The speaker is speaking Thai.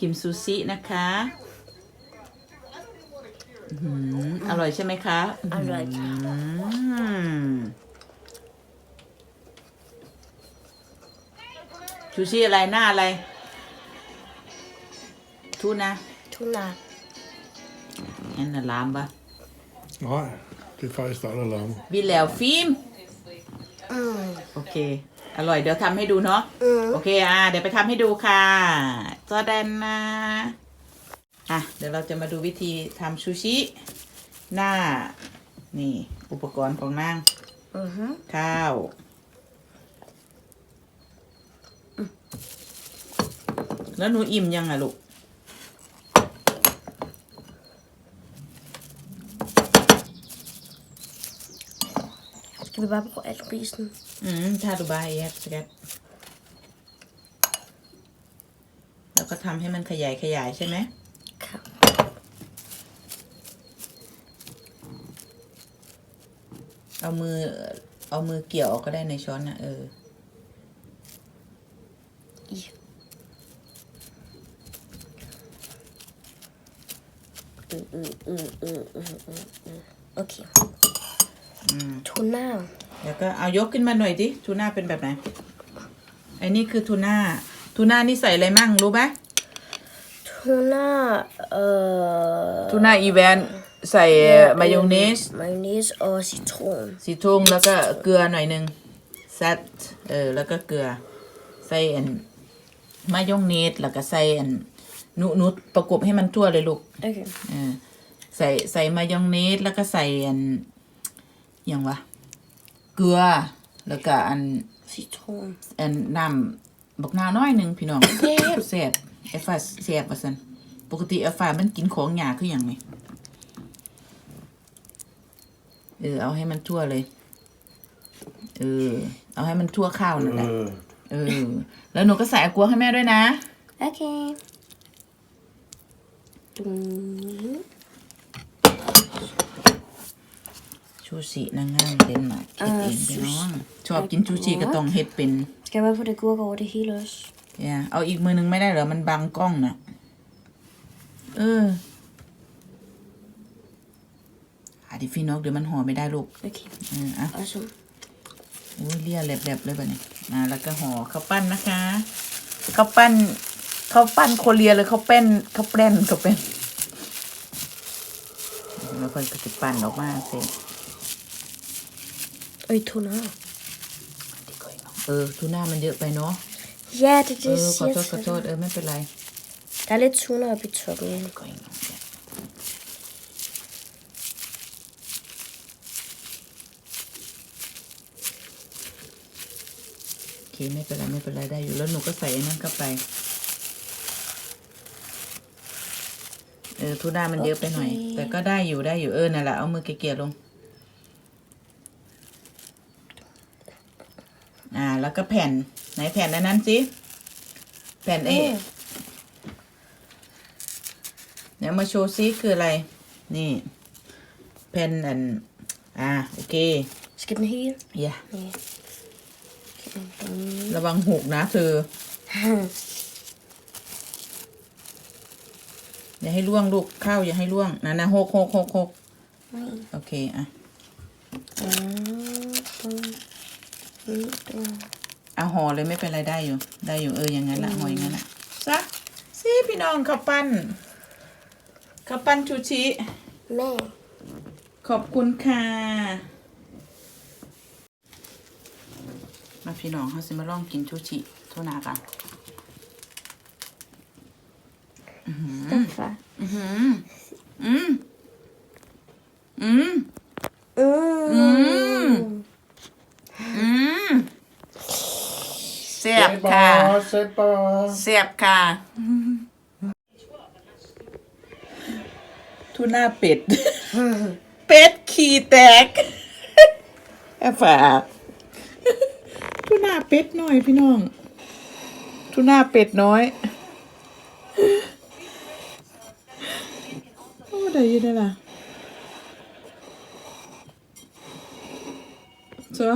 ชิมซูชินะคะอื้อหืออร่อยใช่ไหมคะ อร่อยค่ะ อืมชูชีอะไรหน้าอะไร ทูนะทูน่านั่นน่ะลามปะ Nej, det er faktisk dig, der larmer. บิแล้วฟิล์ม อืมโอเคอร่อยเดี๋ยวทำให้ดูเนาะอืมโอเคอะเดี๋ยวไปทำให้ดูค่ะจอแดนนะอะเดี๋ยวเราจะมาดูวิธีทำชูชิ หน้า นี่ อุปกรณ์ของนางอือฮึข้าวแล้วหนูอิ่มยังอะลูก Skal vi bare bruge alt risen? อืมถ้าดูบายแยกสแกตแล้วก็ทำให้มันขยายขยายใช่ไหม ค่ะเอามือ เอามือเกี่ยวออกก็ได้ในช้อนนะเออ I. Mm, mm, mm, mm, mm, mm, mm. Okay. อืม ทูน่าแล้วก็เอายกขึ้นมาหน่อยดิทูน่าเป็นแบบไหนไอ้นี่คือทูน่าทูน่านี่ใส่อะไรมั่งรู้ไหมทูน่าเอ่อทูน่าอีแวนใส่มายองเนสมายองเนส or ซิตรนสีทุ่งแล้วก็เกลือหน่อยหนึ่งแซดเออแล้วก็เกลือใส่อันมายองเนสแล้วก็ใส่อันนุนุประกบให้มันทั่วเลยลูกโอเคเออใส่ใส่มายองเนสแล้วก็ใส่อันห ยังวะ เกลือ แล้วก็อันซิตรนอันน้ำบักนาวน้อยหนึ่งพี่น้องแซ่บแซ่บเอฟฟ้าแซ่บว่าซั่นปกติเอฟฟ้ามันกินของหยาคือหยังไงเออ เอาให้มันทั่วเลย เออ เอาให้มันทั่วข้าวนั่นแหละ Øh, เออ แล้วหนูก็ใส่อากัวให้แม่ด้วยนะ โอเคตึง ชูชินางงามเดนมาร์กเฮ็ดเองพี่น้องชอบกินชูชิก็ต้องเฮ็ดเป็น Skal jeg bare putte agurk over det hele også? อย่าเอาอีกมือหนึงไม่ได้เหรอ มันบังกล้องน่ะ เออหาดิฟีนอกเดี๋ยวมันห่อไม่ได้ลูก Okay. เอออะ Og så อุ้ยเลี่ยแหลบๆเลยป่ะเนี่ยอ่าแล้วก็ห่อข้าวปั้นนะคะข้าวปั้นข้าวปั้นโคเรียเลยข้าวแป้นข้าวแป้นข้าวแป้นแล้วค่อยก็จะปั้นออกมาเสร็จ Øj, tuna. เออทูน่ามันเยอะไปเนาะ Ja, det er เอ det, อ jeg ขอ siger โทษขอ til โทษ dig. เออไม่เป็นไร Der er lidt tuna oppe i toppen. ก็อีกหน่อยเนี่ยโอเคไม่เป็นไรไม่เป็นไรได้อยู่แล้วหนูก็ใส่อันนั้นเข้าไป เออทูน่ามันเยอะไปหน่อยโอเคแต่ก็ได้อยู่ได้อยู่เออนั่นแหละเอามือเกี่ยๆลง อ่า แล้วก็แผ่นไหนแผ่นอันนั้นสิแผ่นเอ Mm. เดี๋ยวมาโชว์ซิคืออะไร นี่แผ่นอันอ่าโอเค Skal den hele? อย่า Ja. ระวังหกนะเธออย่าให้ล่วงลูกข้าวอย่าให้ล่วงนะนะหกหกหกหกโอเคอะ เอาห่อเลยไม่เป็นไรได้อยู่ ได้อยู่เอออย่างนั้นละห่ออย่างนั้นละซะสิพี่น้องข้าวปั้นข้าวปั้นชูชิ Med. ขอบคุณค่ะมาพี่น้องเขาสิมาลองกินชูชิโทษนากัน Hvorfor? อือหืออืมอืม Mm. อืม เสียบ Sæt ค่ะ bare, sæt bare. เสียบค่ะทูน่าเป็ด เป็ดขี่แตกแอบฝาทูน่าเป็ดหน่อยพี่น้องทูน่าเป็ดน้อยโอ้ได้ยินได้ล่ะเจ้า